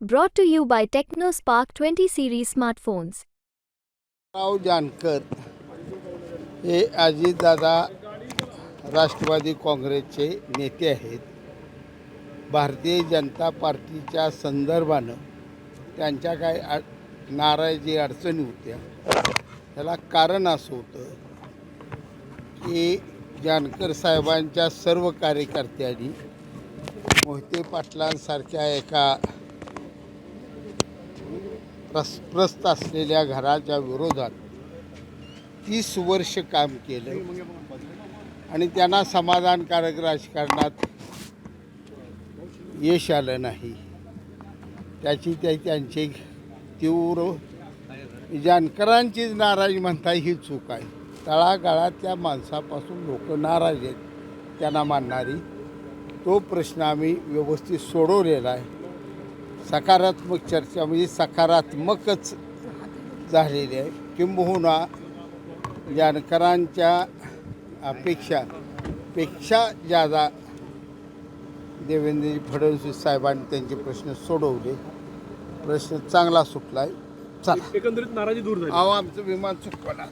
Brought to you by TechnoSpark 20 series smartphones. राव जानकर हे अजितदादा राष्ट्रवादी काँग्रेसचे नेते आहेत भारतीय जनता पार्टीच्या संदर्भानं त्यांच्या काय अड नाराजी अडचणी होत्या त्याला कारण असं होतं की जानकर साहेबांच्या सर्व कार्यकर्त्यांनी मोहिते पाटलांसारख्या एका प्रस्प्रस्त असलेल्या घराच्या विरोधात तीस वर्ष काम केलं. आणि त्यांना समाधानकारक राजकारणात यश आलं नाही. त्याची त्या त्यांची तीव्र जानकरांचीच नाराज म्हणता ही चूक आहे. तळागाळातल्या माणसापासून लोक नाराज आहेत त्यांना मानणारी. तो प्रश्न आम्ही व्यवस्थित सोडवलेला आहे. सकारात्मक चर्चा म्हणजे सकारात्मकच झालेली आहे. किंबहुना जानकरांच्या अपेक्षा पेक्षा जादा देवेंद्र फडणवीस साहेबांनी त्यांचे प्रश्न सोडवले. प्रश्न चांगला सुटला आहे एकंदरीत नाराजी दूर झाली. अहो आमचं विमान चुकवलं